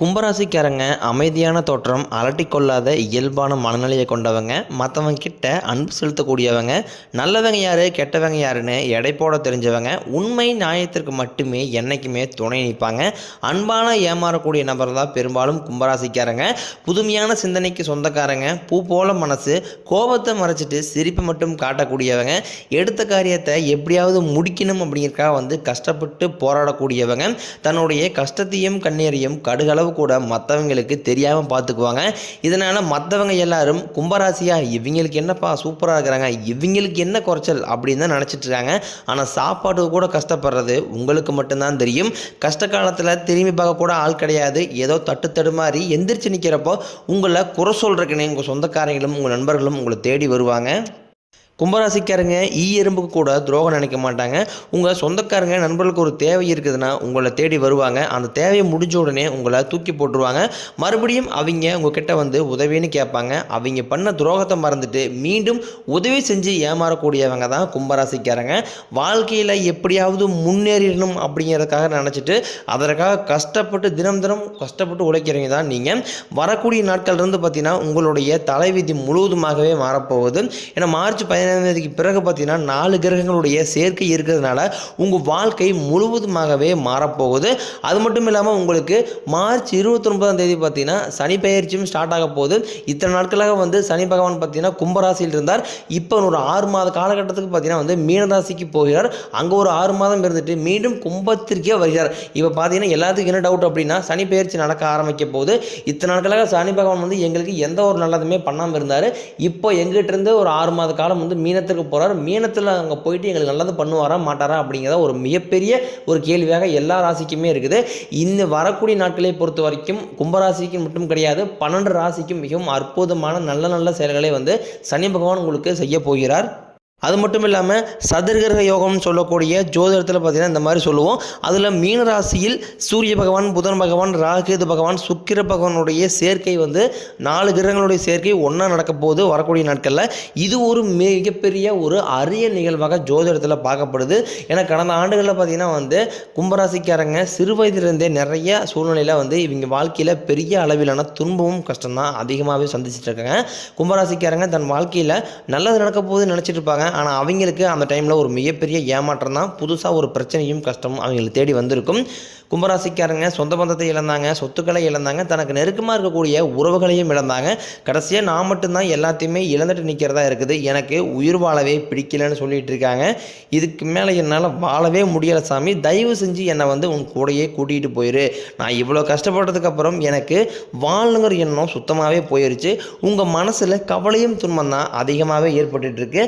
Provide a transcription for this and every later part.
கும்பராசிக்காரங்க அமைதியான தோற்றம் அலட்டிக்கொள்ளாத இயல்பான மனநிலையை கொண்டவங்க மற்றவங்க கிட்ட அன்பு செலுத்தக்கூடியவங்க நல்லவங்க யார் கெட்டவங்க யாருன்னு எடை போட தெரிஞ்சவங்க உண்மை நியாயத்திற்கு மட்டுமே என்றைக்குமே துணை நிற்பாங்க. அன்பான ஏமாறக்கூடிய நபர் தான் பெரும்பாலும் கும்பராசிக்காரங்க. புதுமையான சிந்தனைக்கு சொந்தக்காரங்க பூ போல மனசு கோபத்தை மறைச்சிட்டு சிரிப்பு மட்டும் காட்டக்கூடியவங்க எடுத்த காரியத்தை எப்படியாவது முடிக்கணும் அப்படிங்கிறக்காக வந்து கஷ்டப்பட்டு போராடக்கூடியவங்க. தன்னுடைய கஷ்டத்தையும் கண்ணீரையும் கடுகளவு கூட மற்றவங்களுக்கு தெரியாமல் பார்த்துக்குவாங்க இதனால் மற்றவங்க எல்லாரும் கும்பராசியா இவங்களுக்கு என்னப்பா சூப்பராக இருக்கிறாங்க இவங்களுக்கு என்ன குறைச்சல் அப்படின்னு தான் நினச்சிட்டு இருக்காங்க. ஆனால் சாப்பாடு கூட கஷ்டப்படுறது உங்களுக்கு மட்டும்தான் தெரியும். கஷ்ட காலத்தில் திரும்பி பார்க்க கூட ஆள் கிடையாது. ஏதோ தட்டு தடுமாறி எந்திரிச்சு நிற்கிறப்போ உங்களை குறை சொல்கிறக்குன்னு உங்கள் சொந்தக்காரங்களும் உங்கள் நண்பர்களும் உங்களை தேடி வருவாங்க. கும்பராசிக்காரங்க ஈ எறும்புக்கு கூட துரோகம் நினைக்க மாட்டாங்க. உங்கள் சொந்தக்காரங்க நண்பர்களுக்கு ஒரு தேவை இருக்குதுன்னா உங்களை தேடி வருவாங்க. அந்த தேவையை முடிஞ்ச உடனே உங்களை தூக்கி போட்டுருவாங்க. மறுபடியும் அவங்க உங்ககிட்ட வந்து உதவின்னு கேட்பாங்க. அவங்க பண்ண துரோகத்தை மறந்துட்டு மீண்டும் உதவி செஞ்சு ஏமாறக்கூடியவங்க தான் கும்பராசிக்காரங்க. வாழ்க்கையில் எப்படியாவது முன்னேறிடணும் அப்படிங்கிறதுக்காக நினச்சிட்டு அதற்காக கஷ்டப்பட்டு தினம் தினம் கஷ்டப்பட்டு உழைக்கிறவங்க தான் நீங்கள் வரக்கூடிய நாட்கள் இருந்து பார்த்தீங்கன்னா உங்களுடைய தலைவிதி முழுவதுமாகவே மாறப்போகுது. ஏன்னா மார்ச் பதினேழு தேதிக்கு பிறகு பார்த்தீங்கன்னா நாலு கிரகங்களுடைய சேர்க்கை இருக்கிறதுனால உங்கள் வாழ்க்கை முழுவதுமாகவே மாறப்போகுது. அது மட்டும் இல்லாமல் உங்களுக்கு மார்ச் இருபத்தொன்பதாம் தேதி பார்த்தீங்கன்னா சனி பயிற்சியும் ஸ்டார்ட் ஆக போகுது. இத்தனை நாட்களாக வந்து சனி பகவான் பார்த்தீங்கன்னா கும்பராசியில் இருந்தார். இப்போ ஒரு ஆறு மாத காலகட்டத்துக்கு பார்த்தீங்கன்னா வந்து மீனராசிக்கு போகிறார். அங்கே ஒரு ஆறு மாதம் இருந்துட்டு மீண்டும் கும்பத்திற்கே வருகிறார். இப்போ பார்த்தீங்கன்னா எல்லாத்துக்கும் என்ன டவுட் அப்படின்னா சனி பயிற்சி நடக்க ஆரம்பிக்க போகுது. இத்தனை நாட்களாக சனி பகவான் வந்து எங்களுக்கு எந்த ஒரு நல்லதுமே பண்ணாமல் இருந்தார். இப்போ எங்கிட்ட இருந்து ஒரு ஆறு மாத காலம் வந்து மீனத்துக்கு போகிறார் மீனத்தில் அங்கே போயிட்டு எங்களுக்கு நல்லது பண்ணுவாரா மாட்டாரா அப்படிங்கிறத ஒரு மிகப்பெரிய ஒரு கேள்வியாக எல்லா ராசிக்குமே இருக்குது. இந்த வரக்கூடிய நாட்களை பொறுத்த வரைக்கும் கும்பராசிக்கு மட்டும் கிடையாது பன்னெண்டு ராசிக்கும் மிகவும் அற்புதமான நல்ல நல்ல செயல்களை வந்து சனி பகவான் உங்களுக்கு செய்ய போகிறார். அது மட்டும் இல்லாமல் சதுர்கிரக யோகம்னு சொல்லக்கூடிய ஜோதிடத்தில் பார்த்தீங்கன்னா இந்த மாதிரி சொல்லுவோம். அதில் மீன ராசியில் சூரிய பகவான் புதன் பகவான் ராகுகேது பகவான் சுக்கிர பகவானுடைய சேர்க்கை வந்து நாலு கிரகங்களுடைய சேர்க்கை ஒன்றா நடக்க போகுது வரக்கூடிய நாட்களில். இது ஒரு மிகப்பெரிய ஒரு அரிய நிகழ்வாக ஜோதிடத்தில் பார்க்கப்படுது. ஏன்னா கடந்த ஆண்டுகளில் பார்த்தீங்கன்னா வந்து கும்பராசிக்காரங்க சிறு வயதிலிருந்தே நிறைய சூழ்நிலையில் வந்து இவங்க வாழ்க்கையில் பெரிய அளவிலான துன்பமும் கஷ்டம்தான் அதிகமாகவே சந்திச்சிட்டு இருக்காங்க. கும்பராசிக்காரங்க தன் வாழ்க்கையில் நல்லது நடக்க போகுதுன்னு நினச்சிட்டு இருப்பாங்க. ஆனால் அவங்களுக்கு அந்த டைமில் ஒரு மிகப்பெரிய ஏமாற்றம் தான். புதுசாக ஒரு பிரச்சனையும் கஷ்டமும் அவங்களை தேடி வந்திருக்கும். கும்பராசிக்காரங்க சொந்த பந்தத்தை இழந்தாங்க சொத்துக்களை இழந்தாங்க தனக்கு நெருக்கமாக இருக்கக்கூடிய உறவுகளையும் இழந்தாங்க. கடைசியாக நான் மட்டும்தான் எல்லாத்தையுமே இழந்துட்டு நிற்கிறதா இருக்குது. எனக்கு உயிர் வாழவே பிடிக்கலன்னு சொல்லிட்டு இருக்காங்க. இதுக்கு மேலே என்னால் வாழவே முடியலை சாமி. தயவு செஞ்சு என்னை வந்து உன் கூடையே கூட்டிகிட்டு போயிரு. நான் இவ்வளோ கஷ்டப்பட்டதுக்கப்புறம் எனக்கு வாழணுங்கிற எண்ணம் சுத்தமாகவே போயிருச்சு. உங்கள் மனசில் கவலையும் துன்பம் தான் அதிகமாகவே ஏற்பட்டுட்டு இருக்கு.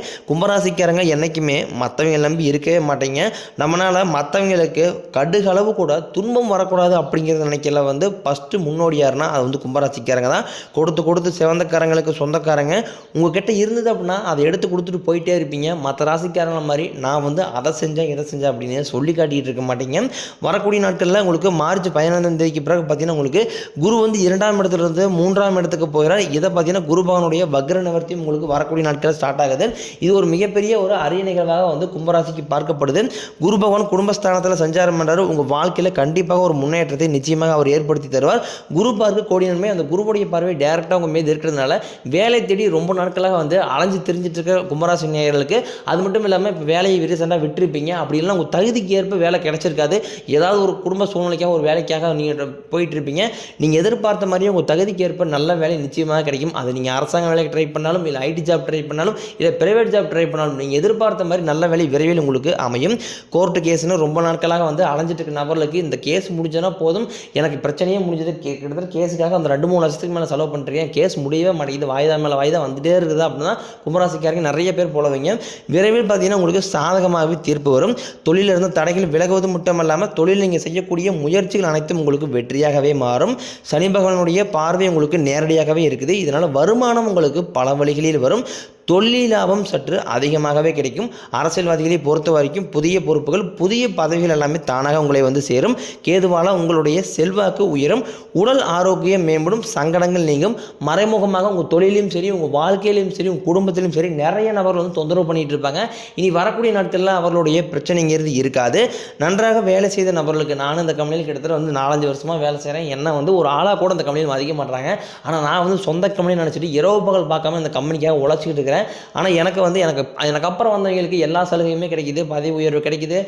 ராசிக்காரங்க என்றைக்குமே மற்றவங்க நம்பி இருக்கவே மாட்டீங்க. நம்மளால் மற்றவங்களுக்கு கடுகளவு கூட துன்பம் வரக்கூடாது அப்படிங்கிறத நினைக்கல வந்து ஃபஸ்ட்டு முன்னோடி யாருன்னா அது வந்து கும்பராசிக்காரங்க தான். கொடுத்து கொடுத்து சிவந்தக்காரங்களுக்கு சொந்தக்காரங்க. உங்ககிட்ட இருந்தது அப்படின்னா அதை எடுத்து கொடுத்துட்டு போயிட்டே இருப்பீங்க. மற்ற ராசிக்காரங்கள மாதிரி நான் வந்து அதை செஞ்சேன் இதை செஞ்சேன் அப்படின்னு சொல்லி காட்டிகிட்டு இருக்க மாட்டீங்க. வரக்கூடிய நாட்களில் உங்களுக்கு மார்ச் பதினைந்தாம் தேதிக்கு பிறகு பார்த்தீங்கன்னா உங்களுக்கு குரு வந்து இரண்டாம் இடத்துல இருந்து மூன்றாம் இடத்துக்கு போகிறார். இதை பார்த்தீங்கன்னா குரு பகவானுடைய வக்ர நிவர்த்தி உங்களுக்கு வரக்கூடிய நாட்களில் ஸ்டார்ட் ஆகுது. இது ஒரு மிக மிகப்பெரிய ஒரு அரிய நிகழ்வாக வந்து கும்பராசிக்கு பார்க்கப்படுது. குரு பகவான் குடும்பஸ்தானத்தில் சஞ்சாரம் பண்ணுறாரு உங்கள் வாழ்க்கையில் கண்டிப்பாக ஒரு முன்னேற்றத்தை நிச்சயமாக அவர் ஏற்படுத்தி தருவார். குரு பார்க்க கோடி நன்மை அந்த குருவுடைய பார்வை டேரெக்டாக உங்கள் மீது இருக்கிறதுனால வேலை தேடி ரொம்ப நாட்களாக வந்து அலைஞ்சு தெரிஞ்சிட்டு இருக்க கும்பராசி நேயர்களுக்கு அது மட்டும் இல்லாமல் இப்போ வேலையை விரிசண்டாக விட்டுருப்பீங்க. அப்படி இல்லைனா உங்கள் தகுதிக்கு ஏற்ப வேலை கிடைச்சிருக்காது. ஏதாவது ஒரு குடும்ப சூழ்நிலைக்காக ஒரு வேலைக்காக நீங்கள் போயிட்டு இருப்பீங்க. நீங்கள் எதிர்பார்த்த மாதிரியே உங்கள் தகுதிக்கு ஏற்ப நல்ல வேலை நிச்சயமாக கிடைக்கும். அது நீங்கள் அரசாங்க வேலைக்கு ட்ரை பண்ணாலும் இல்லை ஐடி ஜாப் ட்ரை பண்ணாலும் இல்லை பிரைவேட் ஜாப் ட்ரை பண்ணாலும் நீங்கள் எதிர்பார்த்த மாதிரி நல்ல வேலை விரைவில் உங்களுக்கு அமையும். கோர்ட்டு கேஸ்னு ரொம்ப நாட்களாக வந்து அலைஞ்சிட்டு இருக்க நபர்களுக்கு இந்த கேஸ் முடிஞ்சனா போதும். எனக்கு பிரச்சனையே முடிஞ்சது. கிட்டத்தட்ட கேஸுக்காக அந்த ரெண்டு மூணு லட்சத்துக்கு மேலே செலவு பண்ணிருக்கேன் கேஸ் முடியவே மாட்டேங்குது. வாய்தா மேலே வாய்தா வந்துட்டே இருக்குது அப்படின்னா கும்பராசிக்காரங்க நிறைய பேர் போலவீங்க. விரைவில் பார்த்தீங்கன்னா உங்களுக்கு சாதகமாகவே தீர்ப்பு வரும். தொழிலிருந்து தடைகள் விலகுவது மட்டும் இல்லாமல் தொழில் நீங்கள் செய்யக்கூடிய முயற்சிகள் அனைத்தும் உங்களுக்கு வெற்றியாகவே மாறும். சனி பகவானுடைய பார்வை உங்களுக்கு நேரடியாகவே இருக்குது. இதனால் வருமானம் உங்களுக்கு பல வழிகளில் வரும். தொழில் லாபம் சற்று அதிகமாகவே கிடைக்கும். அரசியல்வாதிகளை பொறுத்த வரைக்கும் புதிய பொறுப்புகள் புதிய பதவிகள் எல்லாமே தானாக உங்களை வந்து சேரும். கேதுவால உங்களுடைய செல்வாக்கு உயரும். உடல் ஆரோக்கியம் மேம்படும். சங்கடங்கள் நீங்கும். மறைமுகமாக உங்கள் தொழிலையும் சரி உங்கள் வாழ்க்கையிலையும் சரி உங்கள் குடும்பத்திலையும் சரி நிறைய நபர்கள் வந்து தொந்தரவு பண்ணிட்டு இருப்பாங்க. இனி வரக்கூடிய நாட்களில் அவர்களுடைய பிரச்சனைங்கிறது இருக்காது. நன்றாக வேலை செய்த நபர்களுக்கு நானும் இந்த கம்பெனியில் கிட்டத்தட்ட வந்து நாலஞ்சு வருஷமாக வேலை செய்கிறேன் என்ன வந்து ஒரு ஆளாக கூட இந்த கம்பெனியில் மதிக்க மாட்டாங்க ஆனால் நான் வந்து சொந்த கம்பெனி நினச்சிட்டு இரவு பகல் பார்க்காம இந்த கம்பெனிக்காக உழைச்சிக்கிட்டு இருக்கிறேன். ஆனால் எனக்கு வந்து எனக்கு எனக்கு அப்புறம் வந்தவங்களுக்கு எல்லா சலுகையுமே கிடைக்குது. பதவி உயர்வு கிடைக்குது.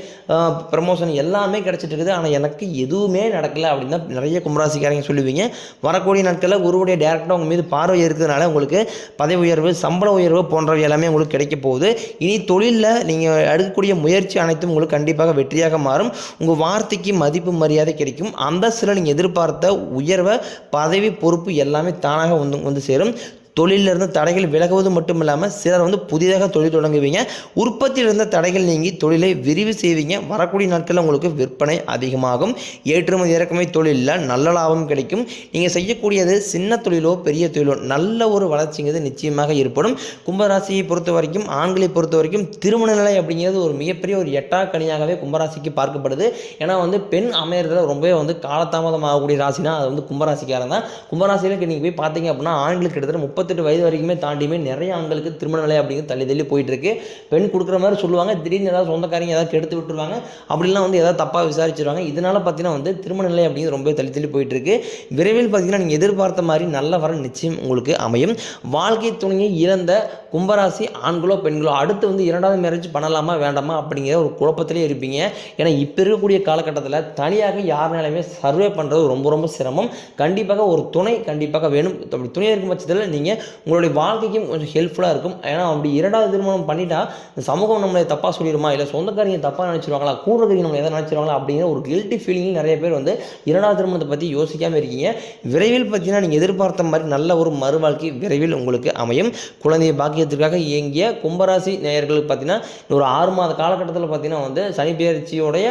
ப்ரமோஷன் எல்லாமே கிடைச்சிட்டு இருக்குது ஆனால் எனக்கு எதுவுமே நடக்கலை அப்படின்னு தான் நிறைய கும்பராசிக்காரங்க சொல்லுவீங்க. வரக்கூடிய நாட்களில் குருவுடைய டேரக்டாக உங்கள் மீது பார்வை இருக்கிறதுனால உங்களுக்கு பதவி உயர்வு சம்பள உயர்வு போன்றவை எல்லாமே உங்களுக்கு கிடைக்க போகுது. இனி தொழிலில் நீங்கள் எடுக்கக்கூடிய முயற்சி அனைத்தும் உங்களுக்கு கண்டிப்பாக வெற்றியாக மாறும். உங்கள் வார்த்தைக்கு மதிப்பு மரியாதை கிடைக்கும். அந்தஸ்தில் நீங்கள் எதிர்பார்த்த உயர்வை பதவி பொறுப்பு எல்லாமே தானாக வந்து வந்து சேரும். தொழிலில் இருந்து தடைகள் விலகுவது மட்டும் இல்லாமல் சிலர் வந்து புதிதாக தொழில் தொடங்குவீங்க. உற்பத்தியில் இருந்த தடைகள் நீங்கி தொழிலை விரிவு செய்வீங்க. வரக்கூடிய நாட்களில் உங்களுக்கு விற்பனை அதிகமாகும். ஏற்றுமதி இறக்குமதி தொழிலில் நல்ல லாபம் கிடைக்கும். நீங்கள் செய்யக்கூடியது சின்ன தொழிலோ பெரிய தொழிலோ நல்ல ஒரு வளர்ச்சிங்கிறது நிச்சயமாக ஏற்படும். கும்பராசியை பொறுத்த வரைக்கும் ஆண்களை பொறுத்த வரைக்கும் திருமண நிலை அப்படிங்கிறது ஒரு மிகப்பெரிய ஒரு எட்டா கனியாகவே கும்பராசிக்கு பார்க்கப்படுது. ஏன்னா வந்து பெண் அமையறதுல ரொம்பவே வந்து காலதாமதம் ஆகக்கூடிய ராசினா அது வந்து கும்பராசிக்காரன் தான். கும்பராசியில் நீங்கள் போய் பார்த்தீங்க அப்படின்னா ஆண்களுக்கு கிட்டத்தட்ட முப்பத்தெட்டு வயது வரைக்குமே தாண்டியுமே நிறைய ஆண்களுக்கு திருமண நிலை அப்படிங்கிறது தள்ளி தள்ளி போயிட்டுருக்கு. பெண் கொடுக்குற மாதிரி சொல்லுவாங்க. திடீர்னு ஏதாவது சொந்தக்காரங்க ஏதாவது கெடுத்து விட்டுருவாங்க. அப்படிலாம் வந்து ஏதாவது தப்பாக விசாரிச்சிருவாங்க. இதனால் பார்த்தீங்கன்னா வந்து திருமண நிலை அப்படிங்கிறது ரொம்ப தள்ளி தள்ளி போயிட்டுருக்கு. விரைவில் பார்த்தீங்கன்னா நீங்கள் எதிர்பார்த்த மாதிரி நல்ல வர நிச்சயம் உங்களுக்கு அமையும். வாழ்க்கை துணையை இழந்த கும்பராசி ஆண்களோ பெண்களோ அடுத்து வந்து இரண்டாவது மேரேஜ் பண்ணலாமா வேண்டாமா அப்படிங்கிற ஒரு குழப்பத்திலே இருப்பீங்க. ஏன்னா இப்போ இருக்கக்கூடிய காலகட்டத்தில் தனியாக யாருனாலுமே சர்வே பண்ணுறது ரொம்ப ரொம்ப சிரமம். கண்டிப்பாக ஒரு துணை கண்டிப்பாக வேணும். அப்படி துணை இருக்கும் பட்சத்தில் நீங்கள் உங்களுடைய வாழ்க்கைக்கும் கொஞ்சம் ஹெல்ப்ஃபுல்லாக இருக்கும். ஏன்னா அப்படி இரண்டாவது திருமணம் பண்ணிட்டா இந்த சமூகம் நம்மளை தப்பாக சொல்லிடுமா இல்லை சொந்தக்காரங்க தப்பாக நினச்சிருவாங்களா கூடுறதுக்கு நம்மளை எதாவது நினச்சிருவாங்களா அப்படிங்கிற ஒரு கில்ட்டி ஃபீலிங் நிறைய பேர் வந்து இரண்டாவது திருமணத்தை பற்றி யோசிக்காமல் இருக்கீங்க. விரைவில் பார்த்தீங்கன்னா நீங்கள் எதிர்பார்த்த மாதிரி நல்ல ஒரு மறுவாழ்க்கை விரைவில் உங்களுக்கு அமையும். குழந்தை பாக்கியத்திற்காக இயங்கிய கும்பராசி நேயர்களுக்கு பார்த்தீங்கன்னா ஒரு ஆறு மாத காலகட்டத்தில் பார்த்தீங்கன்னா வந்து சனி பயிற்சியோடைய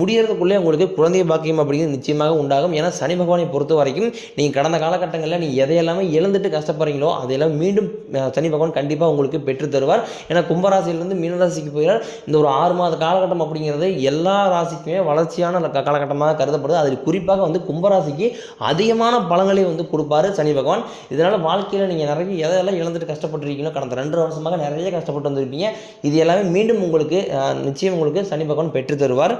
முடியறதுக்குள்ளே உங்களுக்கு குழந்தை பாக்கியம் அப்படிங்கிறது நிச்சயமாக உண்டாகும். ஏன்னா சனி பகவானை பொறுத்த வரைக்கும் நீங்கள் கடந்த காலகட்டங்களில் நீங்கள் எதையெல்லாமே இழந்துட்டு கஷ்டப்படுறீங்களோ அதையெல்லாம் மீண்டும் சனி பகவான் கண்டிப்பாக உங்களுக்கு பெற்று தருவார். ஏன்னா கும்பராசியிலிருந்து மீனராசிக்கு போயிடார் இந்த ஒரு ஆறு மாத காலகட்டம் அப்படிங்கிறது எல்லா ராசிக்குமே வளர்ச்சியான காலகட்டமாக கருதப்படுது. அதில் குறிப்பாக வந்து கும்பராசிக்கு அதிகமான பலங்களை வந்து கொடுப்பாரு சனி பகவான். இதனால் வாழ்க்கையில் நீங்கள் நிறைய எதையெல்லாம் இழந்துட்டு கஷ்டப்பட்டுருக்கீங்களோ கடந்த ரெண்டு வருஷமாக நிறைய கஷ்டப்பட்டு வந்திருப்பீங்க. இது எல்லாமே மீண்டும் உங்களுக்கு நிச்சயம் உங்களுக்கு சனி பகவான் பெற்று தருவார்.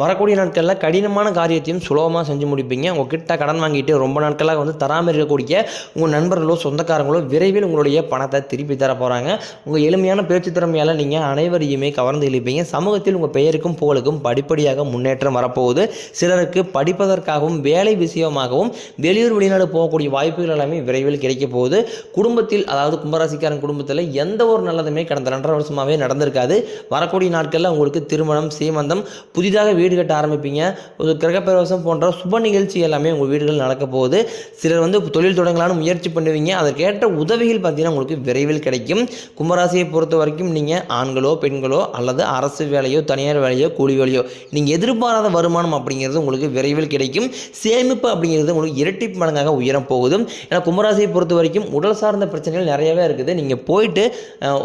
வரக்கூடிய நாட்களில் கடினமான காரியத்தையும் சுலபமாக செஞ்சு முடிப்பீங்க. உங்ககிட்ட கடன் வாங்கிட்டு ரொம்ப நாட்களாக வந்து தராமல் இருக்கக்கூடிய உங்கள் நண்பர்களோ சொந்தக்காரங்களோ விரைவில் உங்களுடைய பணத்தை திருப்பி தர போகிறாங்க உங்கள் எளிமையான பேச்சு திறமையால் நீங்கள் அனைவரையுமே கவர்ந்து இழுப்பீங்க. சமூகத்தில் உங்கள் பெயருக்கும் புகழுக்கும் படிப்படியாக முன்னேற்றம் வரப்போகுது. சிலருக்கு படிப்பதற்காகவும் வேலை விஷயமாகவும் வெளியூர் வெளிநாடு போகக்கூடிய வாய்ப்புகள் எல்லாமே விரைவில் கிடைக்க போகுது. குடும்பத்தில் அதாவது கும்பராசிக்காரன் குடும்பத்தில் எந்த ஒரு நல்லதுமே கடந்த ரெண்டரை வருஷமாகவே நடந்திருக்காது. வரக்கூடிய நாட்களில் உங்களுக்கு திருமணம் சீமந்தம் புதிதாக வீடு கட்ட ஆரம்பிப்பீங்க. ஒரு கிரகப்பிரவேசம் போன்ற சுப நிகழ்ச்சி எல்லாமே உங்கள் வீடுகள் நடக்க போகுது. சிலர் வந்து தொழில் தொடங்கலான்னு முயற்சி பண்ணுவீங்க. அதற்கேற்ற உதவிகள் பார்த்தீங்கன்னா உங்களுக்கு விரைவில் கிடைக்கும். கும்பராசியை பொறுத்த வரைக்கும் நீங்கள் ஆண்களோ பெண்களோ அல்லது அரசு வேலையோ தனியார் வேலையோ கூலி வேலையோ நீங்கள் எதிர்பாராத வருமானம் அப்படிங்கிறது உங்களுக்கு விரைவில் கிடைக்கும். சேமிப்பு அப்படிங்கிறது உங்களுக்கு இரட்டி மடங்காக உயரம் போகுது. ஏன்னா கும்பராசியை பொறுத்த வரைக்கும் உடல் சார்ந்த பிரச்சனைகள் நிறையவே இருக்குது. நீங்கள் போயிட்டு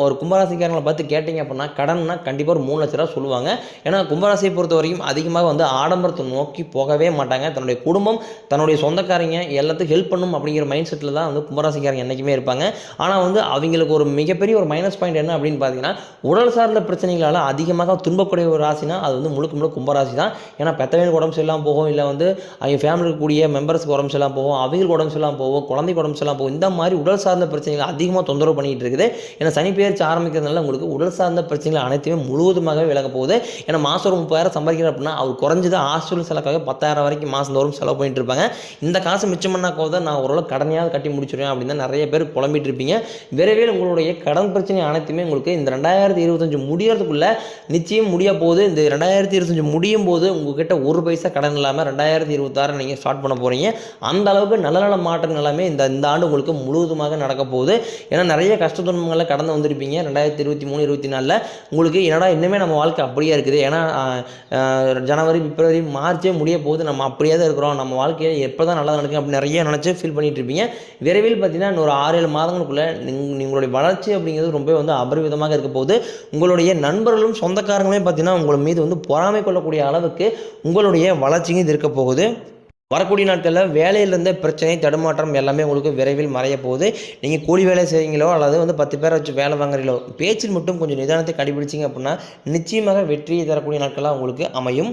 ஒரு கும்பராசிக்காரங்களை பார்த்து கேட்டிங்க அப்படின்னா கடன்னா கண்டிப்பாக ஒரு மூணு லட்ச ரூபா சொல்லுவாங்க. ஏன்னா கும்பராசியை பொறுத்த வரைக்கும் அதிகமாக வந்து ஆடம்பரத்தை நோக்கி போகவே மாட்டாங்க. தன்னுடைய குடும்பம் தன்னுடைய சொந்தக்காரங்க எல்லாத்துக்கும் ஹெல்ப் பண்ணும் அப்படிங்கிற மைண்ட் செட்டில் தான் வந்து கும்பராசிக்காரங்க என்றைக்குமே இருப்பாங்க. ஆனால் வந்து அவங்களுக்கு ஒரு மிகப்பெரிய ஒரு மைனஸ் பாயிண்ட் என்ன அப்படின்னு பார்த்தீங்கன்னா உடல் சார்ந்த பிரச்சனைகளால் அதிகமாக துன்பக்கூடிய ஒரு ராசினா அது வந்து முழுக்க முழுக்க கும்பராசி தான். ஏன்னா பெத்தவங்களுக்கு உடம்பு சரியில்லாமல் போகும் இல்லை வந்து அவங்க ஃபேமிலிக்கு கூடிய மெம்பர்ஸ்க்கு உடம்பு சரியில்லாமல் போகும் அவங்களுக்கு உடம்பு சரியில்லாமல் போகும் குழந்தைக்கு உடம்பு சரியில்லாமல் போகும் இந்த மாதிரி உடல் சார்ந்த பிரச்சனைகள் அதிகமாக தொந்தரவு பண்ணிகிட்டு இருக்குது. ஏன்னா சனி பெயர்ச்சி ஆரம்பிக்கிறதுனால உங்களுக்கு உடல் சார்ந்த பிரச்சனைகள் அனைத்துமே முழுவதுமாகவே விலக போகுது. ஏன்னா மாதம் ஒரு முப்பதாயிரம் சம்பாதிக்கிற அப்படின்னா அவர் குறைஞ்சது ஹாஸ்டல் செலவுக்காக பத்தாயிரம் வரைக்கும் மாதம் தோறும் செலவு பண்ணிட்டு இருப்பாங்க இந்த காசு மிச்சம் பண்ணா கூட நான் ஓரளவு கடனையாவது கட்டி முடிச்சிடுவேன் அப்படின்னு தான் நிறைய பேர் புலம்பிட்டு இருப்பீங்க விரைவில் உங்களுடைய கடன் பிரச்சனை அனைத்துமே உங்களுக்கு இந்த ரெண்டாயிரத்தி இருபத்தஞ்சு முடியறதுக்குள்ள நிச்சயம் முடிய போது இந்த ரெண்டாயிரத்தி இருபத்தஞ்சு முடியும் போது உங்ககிட்ட ஒரு பைசா கடன் இல்லாமல் ரெண்டாயிரத்தி இருபத்தாறு நீங்கள் ஸ்டார்ட் பண்ண போகிறீங்க அந்த அளவுக்கு நல்ல நல்ல மாற்றங்கள் எல்லாமே இந்த இந்த ஆண்டு உங்களுக்கு முழுவதுமாக நடக்க போகுது. ஏன்னா நிறைய கஷ்ட துன்பங்களை கடந்து வந்திருப்பீங்க. ரெண்டாயிரத்தி இருபத்தி மூணு இருபத்தி நாலில் உங்களுக்கு என்னடா இன்னுமே நம்ம வாழ்க்கை அப்படியே இருக்குது. ஏன்னா ஜனவரி பிப்ரவரி மார்ச்சே முடிய போகுது. நம்ம அப்படியே தான் இருக்கிறோம். நம்ம வாழ்க்கையில் எப்போ தான் நல்லா நடக்கும் அப்படி நிறைய நினச்சி ஃபீல் பண்ணிகிட்டு இருப்பீங்க. விரைவில் பார்த்தீங்கன்னா இன்னொரு ஆறு ஏழு மாதங்களுக்குள்ளே நீங்க- உங்களுடைய வளர்ச்சி அப்படிங்கிறது ரொம்ப வந்து அபரிவிதமாக இருக்க போகுது. உங்களுடைய நண்பர்களும் சொந்தக்காரங்களும் பார்த்தீங்கன்னா உங்கள் மீது வந்து பொறாமை கொள்ளக்கூடிய அளவுக்கு உங்களுடைய வளர்ச்சியும் இது இருக்க போகுது. வரக்கூடிய நாட்களில் வேலையில் இருந்த பிரச்சனை தடுமாற்றம் எல்லாமே உங்களுக்கு விரைவில் மறைய போகுது நீங்கள் கூலி வேலை செய்கிறீங்களோ அல்லது வந்து பத்து பேரை வச்சு வேலை வாங்குறீங்களோ பேச்சில் மட்டும் கொஞ்சம் நிதானத்தை கடைபிடிச்சிங்க அப்படின்னா நிச்சயமாக வெற்றியை தரக்கூடிய நாட்களாக உங்களுக்கு அமையும்.